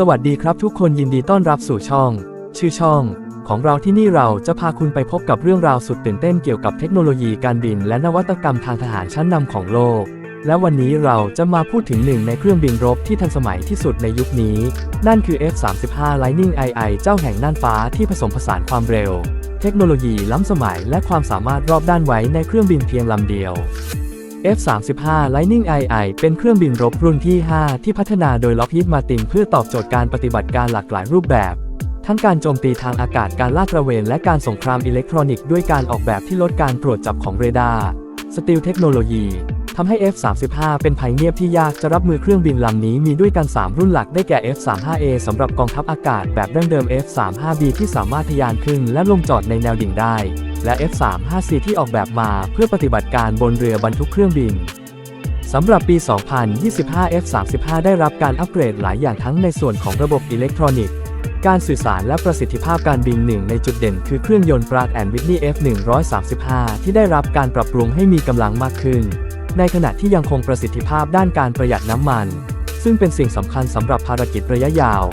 สวัสดีครับทุกคนยินดีต้อนรับสู่ช่อง ชื่อช่อง ของเราที่นี่เราจะพาคุณไปพบกับเรื่องราวสุดตื่นเต้นเกี่ยวกับเทคโนโลยีการบิน และนวัตกรรมทางทหารชั้นนำของโลก และวันนี้เราจะมาพูดถึงหนึ่งในเครื่องบินรบที่ทันสมัยที่สุดในยุคนี้ นั่นคือ F-35 Lightning II เจ้าแห่งน่านฟ้าที่ผสมผสานความเร็ว เทคโนโลยีล้ำสมัยและความสามารถรอบด้านไว้ในเครื่องบินเพียงลำเดียว F-35 Lightning II เป็นเครื่องบินรบรุ่นที่ 5 ที่พัฒนาโดย Lockheed Martin เพื่อตอบโจทย์การปฏิบัติการหลากหลายรูปแบบ ทั้งการโจมตีทางอากาศการลาดตระเวน และการสงครามอิเล็กทรอนิกส์ด้วยการออกแบบที่ลดการตรวจจับของเรดาร์สตีลเทคโนโลยีทำให้ F-35 เป็นภัยเงียบที่ยากจะรับมือเครื่องบินลำนี้มีด้วยกัน 3 รุ่นหลักได้แก่ F-35A สำหรับกองทัพอากาศแบบดั้งเดิม F-35B ที่สามารถทะยานขึ้นและลงจอดในแนวดิ่งได้ และ F-35C ที่ออกแบบมาเพื่อปฏิบัติการบนเรือบรรทุกเครื่องบินสำหรับปี 2025 F-35 ได้รับการอัปเกรดหลายอย่างทั้งในส่วนของระบบอิเล็กทรอนิกส์ การสื่อสารและประสิทธิภาพการบินหนึ่งในจุดเด่นคือเครื่องยนต์ Pratt Whitney F135 ที่ได้รับการปรับปรุงให้มีกำลังมากขึ้น ในขณะที่ยังคงประสิทธิภาพด้านการประหยัดน้ำมัน ซึ่งเป็นสิ่งสำคัญสำหรับภารกิจระยะยาว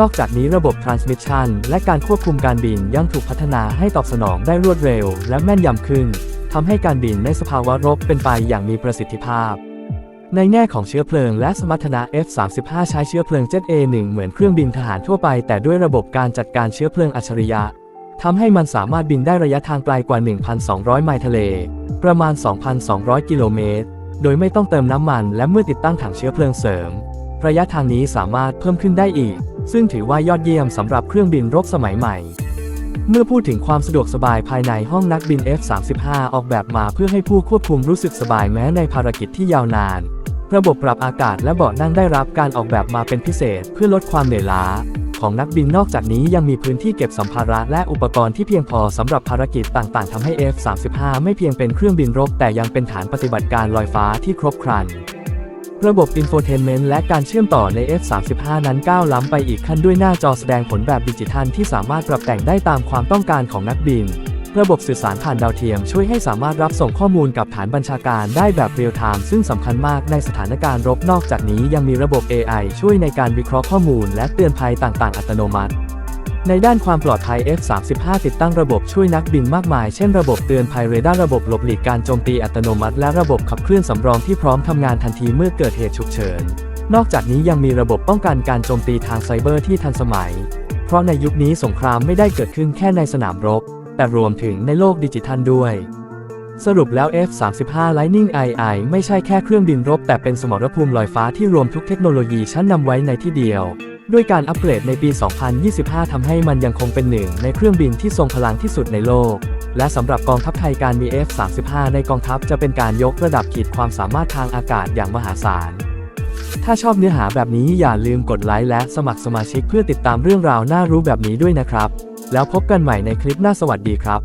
นอกจากนี้ระบบ transmission และการควบคุมการบินยังถูกพัฒนาให้ตอบสนองได้รวดเร็ว และแม่นยำขึ้นทำให้การบินในสภาวะรบเป็นไปอย่างมีประสิทธิภาพ ในแง่ของเชื้อเพลิงและสมรรถนะ F-35 ใช้เชื้อเพลิง Jet A1 เหมือนเครื่องบินทหารทั่วไป แต่ด้วยระบบการจัดการเชื้อเพลิงอัจฉริยะทำให้มันสามารถบินได้ระยะทางไกลกว่า 1,200 ไมล์ทะเล ประมาณ 2,200 กิโลเมตร โดยไม่ต้องเติมน้ำมันและเมื่อติดตั้งถังเชื้อเพลิงเสริม ระยะทางนี้สามารถเพิ่มขึ้นได้อีก ซึ่งถือว่ายอดเยี่ยมสำหรับเครื่องบินรบสมัยใหม่ เมื่อพูดถึงความสะดวกสบายภายในห้องนักบิน F-35 ออกแบบมาเพื่อให้ผู้ควบคุมรู้สึกสบายแม้ในภารกิจที่ยาวนาน ระบบปรับอากาศและเบาะนั่งได้รับการออกแบบมาเป็นพิเศษ เพื่อลดความเหนื่อยล้าของนักบินนอกจากนี้ยังมีพื้นที่เก็บสัมภาระและอุปกรณ์ที่เพียงพอสำหรับภารกิจต่างๆทำให้ F-35 ไม่เพียงเป็นเครื่องบินรบ แต่ยังเป็นฐานปฏิบัติการลอยฟ้าที่ครบครัน ระบบอินโฟเทนเมนต์และการเชื่อมต่อใน F-35 นั้นก้าวล้ำไปอีกขั้นด้วยหน้าจอแสดงผลแบบดิจิทัลที่สามารถปรับแต่งได้ตามความต้องการของนักบิน ระบบสื่อสารผ่านดาวเทียมช่วยให้สามารถรับส่งข้อมูลกับฐานบัญชาการได้แบบเรียลไทม์ซึ่งสำคัญมากในสถานการณ์รบนอกจากนี้ยังมีระบบ AI ช่วยในการวิเคราะห์ข้อมูลและเตือนภัยต่างๆ อัตโนมัติ ในด้านความปลอดภัย F-35 ติดตั้งระบบช่วยนักบินมากมาย เช่นระบบเตือนภัยเรดาร์ระบบหลบหลีกการโจมตีอัตโนมัติ และระบบขับเคลื่อนสำรองที่พร้อมทำงานทันทีเมื่อเกิดเหตุฉุกเฉิน นอกจากนี้ยังมีระบบป้องกันการโจมตีทางไซเบอร์ที่ทันสมัย เพราะในยุคนี้สงครามไม่ได้เกิดขึ้นแค่ในสนามรบ แต่รวมถึงในโลกดิจิทัลด้วย สรุปแล้ว F-35 Lightning II ไม่ใช่แค่เครื่องบินรบ แต่เป็นสมรภูมิลอยฟ้าที่รวมทุกเทคโนโลยีชั้นนำไว้ในที่เดียว ด้วยการอัปเกรดในปี 2025 ทำให้มันยังคงเป็นหนึ่งในเครื่องบินที่ทรงพลังที่สุดในโลก และสำหรับกองทัพไทยการมี F-35 ในกองทัพจะเป็นการยกระดับขีดความสามารถทางอากาศอย่างมหาศาล ถ้าชอบเนื้อหาแบบนี้อย่าลืมกดไลค์และสมัครสมาชิกเพื่อติดตามเรื่องราวน่ารู้แบบนี้ด้วยนะครับ แล้วพบกันใหม่ในคลิปหน้าสวัสดีครับ